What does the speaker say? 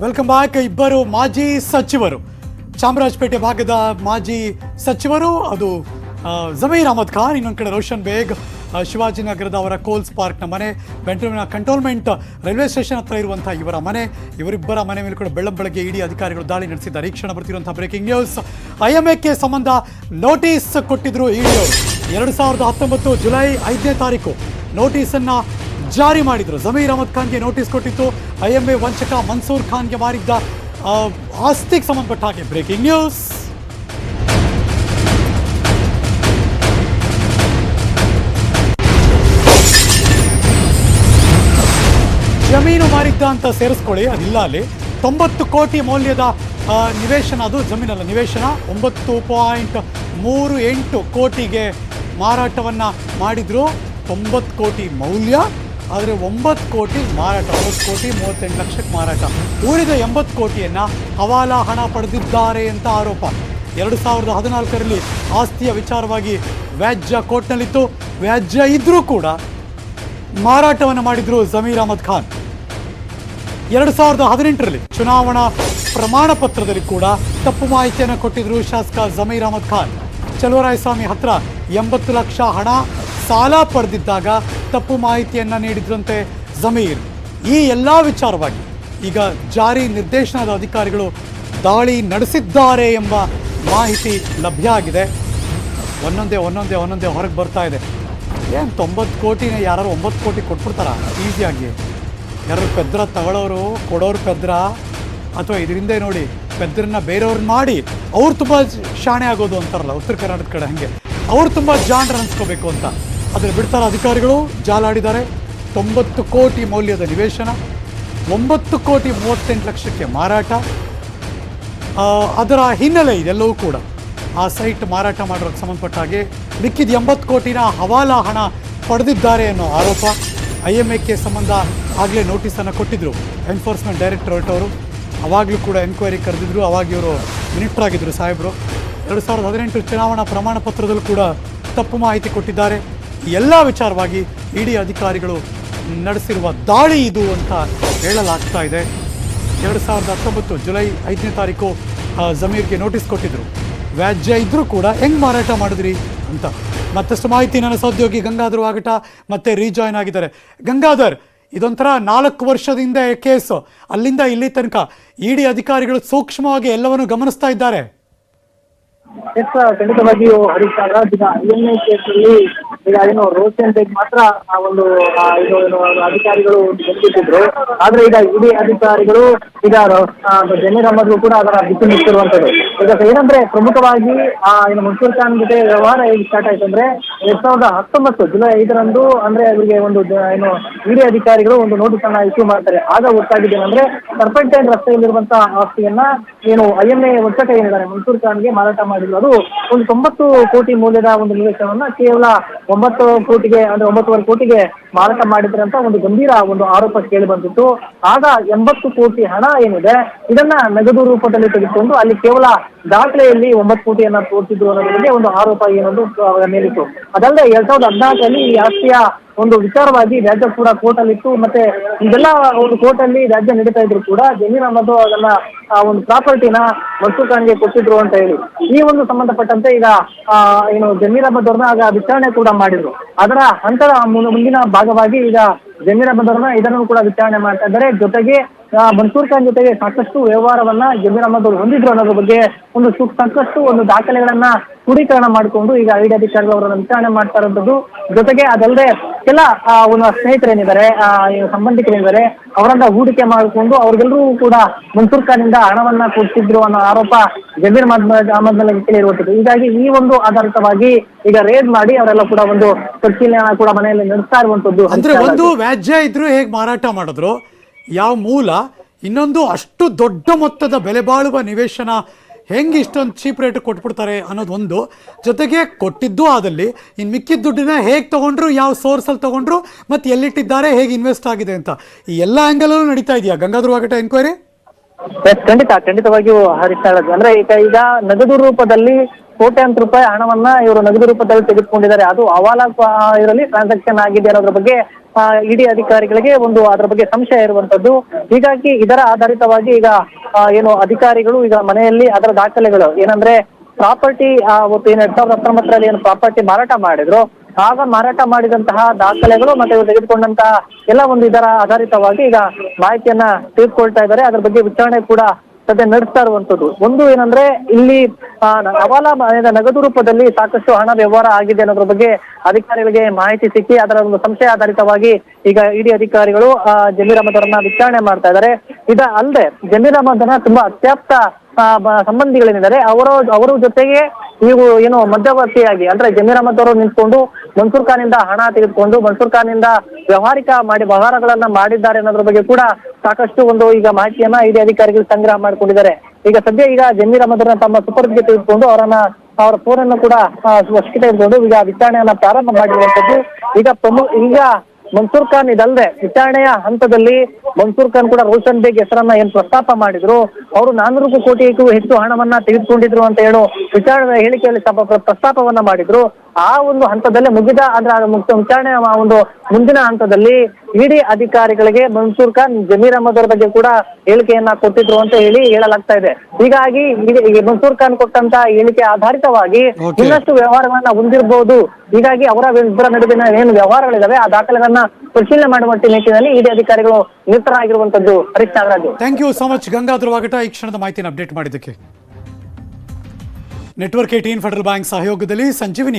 Welcome back ಇಬ್ಬರು ಮಾಜಿ ಸಚಿವರು. ಚಾಮರಾಜಪೇಟೆ ಭಾಗದ ಮಾಜಿ ಸಚಿವರು, ಅದು ಜಮೀರ್ ಅಹಮದ್ ಖಾನ್, ಇನ್ನೊಂದು ಕಡೆ ರೋಷನ್ ಬೇಗ್ ಶಿವಾಜಿನಗರದ ಅವರ ಕೋಲ್ಸ್ ಪಾರ್ಕ್ನ ಮನೆ, ಬೆಂಗಳೂರಿನ ಕಂಟೋನ್ಮೆಂಟ್ ರೈಲ್ವೆ ಸ್ಟೇಷನ್ ಹತ್ರ ಇರುವಂಥ ಇವರ ಮನೆ. ಇವರಿಬ್ಬರ ಮನೆ ಮೇಲೆ ಕೂಡ ಬೆಳ್ಳಂ ಬೆಳಗ್ಗೆ ಇಡೀ ಅಧಿಕಾರಿಗಳು ದಾಳಿ ನಡೆಸಿದ್ದಾರೆ. ಈ ಕ್ಷಣ ಬರ್ತಿರುವಂತಹ ಬ್ರೇಕಿಂಗ್ ನ್ಯೂಸ್. ಐಎಂಎಕ್ಕೆ ಸಂಬಂಧ ನೋಟಿಸ್ ಕೊಟ್ಟಿದ್ರು ಇಡಿಯೋ. ಎರಡು ಸಾವಿರದ ಹತ್ತೊಂಬತ್ತು ಜುಲೈ ಐದನೇ ತಾರೀಕು ನೋಟಿಸನ್ನ ಜಾರಿ ಮಾಡಿದರು. ಜಮೀರ್ ಅಹಮದ್ ಖಾನ್ಗೆ ನೋಟಿಸ್ ಕೊಟ್ಟಿತ್ತು. ಎ ವಂಚಕ ಮನ್ಸೂರ್ ಖಾನ್ಗೆ ಮಾರಿದ್ದ ಆಸ್ತಿಗೆ ಸಂಬಂಧಪಟ್ಟ ಹಾಗೆ ಬ್ರೇಕಿಂಗ್ ನ್ಯೂಸ್ ಜಮೀನು ಮಾರಿದ್ದ ಅಂತ ಸೇರಿಸ್ಕೊಳ್ಳಿ, ಅದಿಲ್ಲ ಅಲ್ಲಿ. ತೊಂಬತ್ತು ಕೋಟಿ ಮೌಲ್ಯದ ನಿವೇಶನ ಅದು, ಜಮೀನಲ್ಲ, ನಿವೇಶನ. ಒಂಬತ್ತು ಪಾಯಿಂಟ್ ಮೂರು ಎಂಟು ಕೋಟಿಗೆ ಮಾರಾಟವನ್ನು ಮಾಡಿದ್ರು. ತೊಂಬತ್ತು ಕೋಟಿ ಮೌಲ್ಯ. ಆದರೆ ಒಂಬತ್ತು ಕೋಟಿ ಮಾರಾಟ, ಒಂಬತ್ತು ಕೋಟಿ ಮೂವತ್ತೆಂಟು ಲಕ್ಷಕ್ಕೆ ಮಾರಾಟ. ಉಳಿದ ಎಂಬತ್ತು ಕೋಟಿಯನ್ನು ಹವಾಲಾ ಹಣ ಪಡೆದಿದ್ದಾರೆ ಅಂತ ಆರೋಪ. ಎರಡು ಸಾವಿರದ ಹದಿನಾಲ್ಕರಲ್ಲಿ ಆಸ್ತಿಯ ವಿಚಾರವಾಗಿ ವ್ಯಾಜ್ಯ ಕೋರ್ಟ್ನಲ್ಲಿತ್ತು. ವ್ಯಾಜ್ಯ ಇದ್ದರೂ ಕೂಡ ಮಾರಾಟವನ್ನು ಮಾಡಿದ್ರು ಜಮೀರ್ ಅಹಮದ್ ಖಾನ್. ಎರಡು ಸಾವಿರದ ಹದಿನೆಂಟರಲ್ಲಿ ಚುನಾವಣಾ ಪ್ರಮಾಣ ಪತ್ರದಲ್ಲಿ ಕೂಡ ತಪ್ಪು ಮಾಹಿತಿಯನ್ನು ಕೊಟ್ಟಿದ್ರು ಶಾಸಕ ಜಮೀರ್ ಅಹಮದ್ ಖಾನ್. ಚಲುವರಾಯಸ್ವಾಮಿ ಹತ್ರ ಎಂಬತ್ತು ಲಕ್ಷ ಹಣ ಸಾಲ ಪಡೆದಿದ್ದಾಗ ತಪ್ಪು ಮಾಹಿತಿಯನ್ನು ನೀಡಿದ್ರಂತೆ ಜಮೀರ್. ಈ ಎಲ್ಲ ವಿಚಾರವಾಗಿ ಈಗ ಜಾರಿ ನಿರ್ದೇಶನದ ಅಧಿಕಾರಿಗಳು ದಾಳಿ ನಡೆಸಿದ್ದಾರೆ ಎಂಬ ಮಾಹಿತಿ ಲಭ್ಯ ಆಗಿದೆ. ಒಂದೊಂದೇ ಒಂದೊಂದೇ ಒಂದೊಂದೇ ಹೊರಗೆ ಬರ್ತಾ ಇದೆ. ಏನು ತೊಂಬತ್ತು ಕೋಟಿನ ಯಾರು ಒಂಬತ್ತು ಕೋಟಿ ಕೊಟ್ಬಿಡ್ತಾರ? ಈಸಿಯಾಗಿ ಯಾರು ಪೆದ್ರ ತಗೊಳ್ಳೋರು ಕೊಡೋರು ಪೆದ್ರ? ಅಥವಾ ಇದರಿಂದ ನೋಡಿ ಪೆದ್ರನ್ನ ಬೇರೆಯವ್ರು ಮಾಡಿ ಅವ್ರು ತುಂಬ ಶಾಣೆ ಆಗೋದು ಅಂತಾರಲ್ಲ, ಉತ್ತರ ಕರ್ನಾಟಕದ ಕಡೆ ಹಾಗೆ. ಅವ್ರು ತುಂಬ ಜಾಣರು ಅನ್ಸ್ಕೋಬೇಕು ಅಂತ. ಆದರೆ ಬಿಡ್ತಾರ ಅಧಿಕಾರಿಗಳು, ಜಾಲಾಡಿದ್ದಾರೆ. ತೊಂಬತ್ತು ಕೋಟಿ ಮೌಲ್ಯದ ನಿವೇಶನ, ಒಂಬತ್ತು ಕೋಟಿ ಮೂವತ್ತೆಂಟು ಲಕ್ಷಕ್ಕೆ ಮಾರಾಟ. ಅದರ ಹಿನ್ನೆಲೆ ಇದೆಲ್ಲವೂ ಕೂಡ ಆ ಸೈಟ್ ಮಾರಾಟ ಮಾಡೋಕ್ಕೆ ಸಂಬಂಧಪಟ್ಟ ಹಾಗೆ ಮಿಕ್ಕಿದ ಎಂಬತ್ತು ಕೋಟಿನ ಹವಾಲಾ ಹಣ ಪಡೆದಿದ್ದಾರೆ ಅನ್ನೋ ಆರೋಪ ಐ ಎಂ ಎಕ್ಕೆ ಸಂಬಂಧ ಆಗಲೇ ನೋಟಿಸನ್ನು ಕೊಟ್ಟಿದ್ದರು ಎನ್ಫೋರ್ಸ್ಮೆಂಟ್ ಡೈರೆಕ್ಟರೇಟ್ ಅವರು. ಅವಾಗಲೂ ಕೂಡ ಎನ್ಕ್ವೈರಿ ಕರೆದಿದ್ರು, ಅವಾಗ ಇವರು ಮಿನಿಸ್ಟರ್ ಆಗಿದ್ದರು ಸಾಹೇಬರು. ಎರಡು ಸಾವಿರದ ಹದಿನೆಂಟು ಚುನಾವಣಾ ಪ್ರಮಾಣ ಪತ್ರದಲ್ಲೂ ಕೂಡ ತಪ್ಪು ಮಾಹಿತಿ ಕೊಟ್ಟಿದ್ದಾರೆ. ಎಲ್ಲ ವಿಚಾರವಾಗಿ ಇಡಿ ಅಧಿಕಾರಿಗಳು ನಡೆಸಿರುವ ದಾಳಿ ಇದು ಅಂತ ಹೇಳಲಾಗ್ತಾ ಇದೆ. ಎರಡು ಸಾವಿರದ ಹತ್ತೊಂಬತ್ತು ಜುಲೈ ಐದನೇ ತಾರೀಕು ಜಮೀರ್ಗೆ ನೋಟಿಸ್ ಕೊಟ್ಟಿದ್ರು. ವ್ಯಾಜ್ಯ ಇದ್ರೂ ಕೂಡ ಹೆಂಗ್ ಮಾರಾಟ ಮಾಡಿದ್ರಿ ಅಂತ. ಮತ್ತಷ್ಟು ಮಾಹಿತಿ ನನ್ನ ಸಹೋದ್ಯೋಗಿ ಗಂಗಾಧರ್ ಆಗಟ ಮತ್ತೆ ರೀಜಾಯ್ನ್ ಆಗಿದ್ದಾರೆ. ಗಂಗಾಧರ್, ಇದೊಂಥರ ನಾಲ್ಕು ವರ್ಷದಿಂದ ಕೇಸು. ಅಲ್ಲಿಂದ ಇಲ್ಲಿ ತನಕ ಇಡಿ ಅಧಿಕಾರಿಗಳು ಸೂಕ್ಷ್ಮವಾಗಿ ಎಲ್ಲವನ್ನು ಗಮನಿಸ್ತಾ ಇದ್ದಾರೆ. ಎಸ್ ಖಂಡಿತವಾಗಿಯೂ ಹರೀಶ್ ನಾಗರಾಜ್ ಈಗ ಐಎಂಎ ಕೇಸಲ್ಲಿ ಈಗ ಏನು ರೋಷನ್ ಬೇಗ್ ಮಾತ್ರ ಆ ಒಂದು ಅಧಿಕಾರಿಗಳು ಬಂದಿಟ್ಟಿದ್ರು ಆದ್ರೆ ಈಗ ಇಡೀ ಅಧಿಕಾರಿಗಳು ಈಗ ಜಮೀರ್ ಕೂಡ ಅದರ ಬಿಸಿ ನಿಂತಿರುವಂತದ್ದು ಈಗ ಏನಂದ್ರೆ ಪ್ರಮುಖವಾಗಿ, ಆ ಏನು ಮನ್ಸೂರ್ ಖಾನ್ ಜೊತೆ ವ್ಯವಹಾರ ಹೇಗೆ ಸ್ಟಾರ್ಟ್ ಆಯ್ತು ಅಂದ್ರೆ ಎರಡ್ ಸಾವಿರದ ಹತ್ತೊಂಬತ್ತು ಜುಲೈ ಐದರಂದು ಅಂದ್ರೆ ಅವರಿಗೆ ಒಂದು ಏನು ಇಡಿ ಅಧಿಕಾರಿಗಳು ಒಂದು ನೋಟಿಸ್ ಅನ್ನ ಇಶ್ಯೂ ಮಾಡ್ತಾರೆ. ಆಗ ಗೊತ್ತಾಗಿದ್ದೇನೆಂದ್ರೆ ಸರ್ಪಂಟೈನ್ ರಸ್ತೆಯಲ್ಲಿರುವಂತಹ ಆಸ್ತಿಯನ್ನ ಏನು ಐ ಎಂ ಎ ವಂಚಕ ಏನಿದ್ದಾರೆ ಮನ್ಸೂರ್ ಖಾನ್ಗೆ ಮಾರಾಟ ಮಾಡಿದ್ರು ಅದು ಒಂದು ತೊಂಬತ್ತು ಕೋಟಿ ಮೌಲ್ಯದ ಒಂದು ನಿವೇಶನವನ್ನ ಕೇವಲ ಒಂಬತ್ತು ಕೋಟಿಗೆ, ಅಂದ್ರೆ ಒಂಬತ್ತುವರೆ ಕೋಟಿಗೆ ಮಾರಾಟ ಮಾಡಿದ್ರೆ ಅಂತ ಒಂದು ಗಂಭೀರ ಒಂದು ಆರೋಪ ಕೇಳಿ ಬಂದಿತ್ತು. ಆಗ ಎಂಬತ್ತು ಕೋಟಿ ಹಣ ಏನಿದೆ, ಇದನ್ನ ನಗದು ರೂಪದಲ್ಲಿ ತೆಗೆದುಕೊಂಡು ಅಲ್ಲಿ ಕೇವಲ ದಾಖಲೆಯಲ್ಲಿ ಒಂಬತ್ತು ಕೋಟಿಯನ್ನ ತೋರಿಸಿದ್ರು ಅನ್ನೋದ್ರ ಒಂದು ಆರೋಪ ಏನೊಂದು ಮೇಲಿತ್ತು. ಅದಲ್ಲದೆ ಎರಡ್ ಸಾವಿರದ ಹದಿನಾಲ್ಕರಲ್ಲಿ ಈ ಆಸ್ತಿಯ ಒಂದು ವಿಚಾರವಾಗಿ ರಾಜ್ಯ ಕೂಡ ಕೋರ್ಟ್ ಅಲ್ಲಿ ಇತ್ತು ಮತ್ತೆ ಇದೆಲ್ಲ ಒಂದು ಕೋರ್ಟ್ ಅಲ್ಲಿ ರಾಜ್ಯ ನಡೀತಾ ಇದ್ರು ಕೂಡ ಜಮೀರ್ ಅಹಮದ್ ಅದನ್ನ, ಆ ಒಂದು ಪ್ರಾಪರ್ಟಿನ ಮನ್ಸೂರ್ ಖಾನ್ಗೆ ಕೊಟ್ಟಿದ್ರು ಅಂತ ಹೇಳಿ. ಈ ಒಂದು ಸಂಬಂಧಪಟ್ಟಂತೆ ಈಗ ಏನು ಜಮೀರ್ ಅಹಮದ್ ಅವ್ರನ್ನ ಆಗ ವಿಚಾರಣೆ ಕೂಡ ಮಾಡಿದ್ರು. ಅದರ ಹಂತದ ಮುಂದಿನ ಭಾಗವಾಗಿ ಈಗ ಜಮೀರ್ ಅಹಮದ್ ಇದನ್ನು ಕೂಡ ವಿಚಾರಣೆ ಮಾಡ್ತಾ ಇದ್ದಾರೆ. ಜೊತೆಗೆ ಮನ್ಸೂರ್ ಖಾನ್ ಜೊತೆಗೆ ಸಾಕಷ್ಟು ವ್ಯವಹಾರವನ್ನ ಜಮೀರ್ ಅಹಮದ್ ಅವರು ಹೊಂದಿದ್ರು ಅನ್ನೋದ್ರ ಬಗ್ಗೆ ಒಂದು ಸಾಕಷ್ಟು ಒಂದು ದಾಖಲೆಗಳನ್ನ ಕ್ರೋಢೀಕರಣ ಮಾಡಿಕೊಂಡು ಈಗ ಐಡಿ ಅಧಿಕಾರಿಗಳು ಅವರನ್ನ ವಿಚಾರಣೆ ಮಾಡ್ತಾ ಇರೋದು ಜೊತೆಗೆ ಅದಲ್ಲದೆ ಕೆಲ ಆ, ಒಂದು ಸ್ನೇಹಿತರೇನಿದ್ದಾರೆ ಸಂಬಂಧಿಕರೇನಿದ್ದಾರೆ ಅವರನ್ನ ಹೂಡಿಕೆ ಮಾಡಿಕೊಂಡು ಅವ್ರಿಗೆಲ್ಲರೂ ಕೂಡ ಮನ್ಸೂರ್ ಇಂದ ಹಣವನ್ನ ಕೊಡ್ತಿದ್ರು ಅನ್ನೋ ಆರೋಪ ಜಮೀರ್ ಅಹಮದ್ ಅಹಮದ್ ಮೇಲೆ ಕೇಳಿರುವಂಥದ್ದು. ಹೀಗಾಗಿ ಈ ಒಂದು ಆಧಾರಿತವಾಗಿ ಈಗ ರೇಡ್ ಮಾಡಿ ಅವರೆಲ್ಲ ಕೂಡ ಒಂದು ಪರಿಶೀಲನೆ ಕೂಡ ಮನೆಯಲ್ಲಿ ನಡೆಸ್ತಾ ಇರುವಂತದ್ದು ಅಂದ್ರೆ ಒಂದು ವ್ಯಾಜ್ಯ ಇದ್ರು ಹೇಗೆ ಮಾರಾಟ ಮಾಡಿದ್ರು? ಯಾವ ಮೂಲ? ಇನ್ನೊಂದು ಅಷ್ಟು ದೊಡ್ಡ ಮೊತ್ತದ ಬೆಲೆ ಬಾಳುವ ನಿವೇಶನ ಹೆಂಗೆ ಇಷ್ಟೊಂದು ಚೀಪ್ ರೇಟ್ ಕೊಟ್ಬಿಡ್ತಾರೆ ಅನ್ನೋದು ಒಂದು. ಜೊತೆಗೆ ಕೊಟ್ಟಿದ್ದು ಆದಲ್ಲಿ ಇನ್ನು ಮಿಕ್ಕಿದ ದುಡ್ಡಿನ ಹೇಗೆ ತಗೊಂಡ್ರು, ಯಾವ ಸೋರ್ಸಲ್ಲಿ ತಗೊಂಡ್ರು ಮತ್ತು ಎಲ್ಲಿಟ್ಟಿದ್ದಾರೆ, ಹೇಗೆ ಇನ್ವೆಸ್ಟ್ ಆಗಿದೆ ಅಂತ. ಈ ಎಲ್ಲ ಆ್ಯಂಗಲಲ್ಲೂ ನಡೀತಾ ಇದೆಯಾ? ಗಂಗಾಧರ್ ವಾಗಟ ಎನ್ಕ್ವೈರಿ ಖಂಡಿತ, ಖಂಡಿತವಾಗಿಯೂ ಹರಿತಾ ಅಂದ್ರೆ ಈಗ ಈಗ ನಗದು ರೂಪದಲ್ಲಿ ಕೋಟ್ಯಾಂತರ ರೂಪಾಯಿ ಹಣವನ್ನ ಇವರು ನಗದು ರೂಪದಲ್ಲಿ ತೆಗೆದುಕೊಂಡಿದ್ದಾರೆ. ಅದು ಅವಾಲ ಇದರಲ್ಲಿ ಟ್ರಾನ್ಸಾಕ್ಷನ್ ಆಗಿದೆ ಅನ್ನೋದ್ರ ಬಗ್ಗೆ ಇಡಿ ಅಧಿಕಾರಿಗಳಿಗೆ ಒಂದು ಅದರ ಬಗ್ಗೆ ಸಂಶಯ ಇರುವಂತದ್ದು. ಹೀಗಾಗಿ ಇದರ ಆಧಾರಿತವಾಗಿ ಈಗ ಏನು ಅಧಿಕಾರಿಗಳು ಈಗ ಮನೆಯಲ್ಲಿ ಅದರ ದಾಖಲೆಗಳು, ಏನಂದ್ರೆ ಪ್ರಾಪರ್ಟಿ ಅವತ್ತು ಏನು ಎರಡ್ ಸಾವಿರದ ಹತ್ತೊಂಬತ್ತರಲ್ಲಿ ಏನು ಪ್ರಾಪರ್ಟಿ ಮಾರಾಟ ಮಾಡಿದ್ರು, ಆಗ ಮಾರಾಟ ಮಾಡಿದಂತಹ ದಾಖಲೆಗಳು ಮತ್ತೆ ಇವರು ತೆಗೆದುಕೊಂಡಂತಹ ಎಲ್ಲ ಒಂದು ಇದರ ಆಧಾರಿತವಾಗಿ ಈಗ ಮಾಹಿತಿಯನ್ನ ತಿಳ್ಕೊಳ್ತಾ ಇದ್ದಾರೆ. ಅದರ ಬಗ್ಗೆ ವಿಚಾರಣೆ ಕೂಡ ಸದ್ಯ ನಡೆಸ್ತಾ ಇರುವಂತದ್ದು ಒಂದು ಏನಂದ್ರೆ ಇಲ್ಲಿ ಹವಾಲಾ ನಗದು ರೂಪದಲ್ಲಿ ಸಾಕಷ್ಟು ಹಣ ವ್ಯವಹಾರ ಆಗಿದೆ ಅನ್ನೋದ್ರ ಬಗ್ಗೆ ಅಧಿಕಾರಿಗಳಿಗೆ ಮಾಹಿತಿ ಸಿಕ್ಕಿ ಅದರ ಒಂದು ಸಂಶಯ ಆಧಾರಿತವಾಗಿ ಈಗ ಇಡಿ ಅಧಿಕಾರಿಗಳು ಜಮೀರ್ ಅಹಮದ್ ಅವರನ್ನ ವಿಚಾರಣೆ ಮಾಡ್ತಾ ಇದ್ದಾರೆ. ಇದ ಅಲ್ಲದೆ ಜಮೀರ್ ಅಹಮದ್ನ ತುಂಬಾ ಅತ್ಯಾಪ್ತ ಸಂಬಂಧಿಗಳೇನಿದ್ದಾರೆ ಅವರ ಅವರ ಜೊತೆಗೆ ನೀವು ಏನು ಮಧ್ಯವರ್ತಿಯಾಗಿ, ಅಂದ್ರೆ ಜಮೀರ್ ಅಹಮದ್ ಅವರು ನಿಂತ್ಕೊಂಡು ಮನ್ಸೂರ್ ಖಾನಿಂದ ಹಣ ತೆಗೆದುಕೊಂಡು ಮನ್ಸೂರ್ ಖಾನ್ ಇಂದ ವ್ಯವಹಾರಿಕ ಮಾಡಿ ವ್ಯವಹಾರಗಳನ್ನ ಮಾಡಿದ್ದಾರೆ ಅನ್ನೋದ್ರ ಬಗ್ಗೆ ಕೂಡ ಸಾಕಷ್ಟು ಒಂದು ಈಗ ಮಾಹಿತಿಯನ್ನ ಇಡೀ ಅಧಿಕಾರಿಗಳು ಸಂಗ್ರಹ ಮಾಡಿಕೊಂಡಿದ್ದಾರೆ. ಈಗ ಸದ್ಯ ಈಗ ಜಮೀರ್ ಅಹಮದ್ ತಮ್ಮ ಸುಪರ್ದಿಗೆ ತೆಗೆದುಕೊಂಡು ಅವರನ್ನ, ಅವರ ಫೋನ್ ಅನ್ನು ಕೂಡ ವಶಕ್ಕೆ ತೆಗೆದುಕೊಂಡು ಈಗ ವಿಚಾರಣೆಯನ್ನ ಪ್ರಾರಂಭ ಮಾಡಿರುವಂತದ್ದು ಈಗ ಪ್ರಮುಖ ಈಗ ಮನ್ಸೂರ್ ಖಾನ್ ಇದಲ್ಲದೆ ವಿಚಾರಣೆಯ ಹಂತದಲ್ಲಿ ಮನ್ಸೂರ್ ಖಾನ್ ಕೂಡ ರೋಷನ್ ಬೇಗ್ ಹೆಸರನ್ನ ಏನ್ ಪ್ರಸ್ತಾಪ ಮಾಡಿದ್ರು, ಅವರು ನಾನ್ನೂರು ಕೋಟಿಗೂ ಹೆಚ್ಚು ಹಣವನ್ನ ತೆಗೆದುಕೊಂಡಿದ್ರು ಅಂತ ಹೇಳೋ ವಿಚಾರಣೆ ಹೇಳಿಕೆಯಲ್ಲಿ ಪ್ರಸ್ತಾಪವನ್ನ ಮಾಡಿದ್ರು. ಆ ಒಂದು ಹಂತದಲ್ಲಿ ಮುಗಿದ ಅಂದ್ರೆ ಮುಕ್ತ ವಿಚಾರಣೆ ಆ ಒಂದು ಮುಂದಿನ ಹಂತದಲ್ಲಿ ಇಡಿ ಅಧಿಕಾರಿಗಳಿಗೆ ಮನ್ಸೂರ್ ಖಾನ್ ಜಮೀರ್ ಅಹಮದ್ ಅವರ ಬಗ್ಗೆ ಕೂಡ ಹೇಳಿಕೆಯನ್ನ ಕೊಟ್ಟಿದ್ರು ಅಂತ ಹೇಳಿ ಹೇಳಲಾಗ್ತಾ ಇದೆ. ಹೀಗಾಗಿ ಮನ್ಸೂರ್ ಖಾನ್ ಕೊಟ್ಟಂತ ಹೇಳಿಕೆ ಆಧಾರಿತವಾಗಿ ಇನ್ನಷ್ಟು ವ್ಯವಹಾರಗಳನ್ನ ಹೊಂದಿರಬಹುದು ಹೀಗಾಗಿ ಅವರ ಇಬ್ಬರ ನಡುವಿನ ಏನು ವ್ಯವಹಾರಗಳಿದಾವೆ ಆ ದಾಖಲೆಗಳನ್ನ ಪರಿಶೀಲನೆ ಮಾಡುವ ನಿಟ್ಟಿನಲ್ಲಿ ಇಡಿ ಅಧಿಕಾರಿಗಳು ನಿರತರಾಗಿರುವಂತದ್ದು Harish Nagaraju thank you so much Gangadhar ವಾಗಟ. ಈ ಕ್ಷಣದ ಮಾಹಿತಿನ ಅಪ್ಡೇಟ್ ಮಾಡಿದ್ದಕ್ಕೆ. ನೆಟ್ವರ್ಕ್ ಏಟೀನ್ ಫೆಡರಲ್ ಬ್ಯಾಂಕ್ ಸಹಯೋಗದಲ್ಲಿ ಸಂಜೀವಿನಿ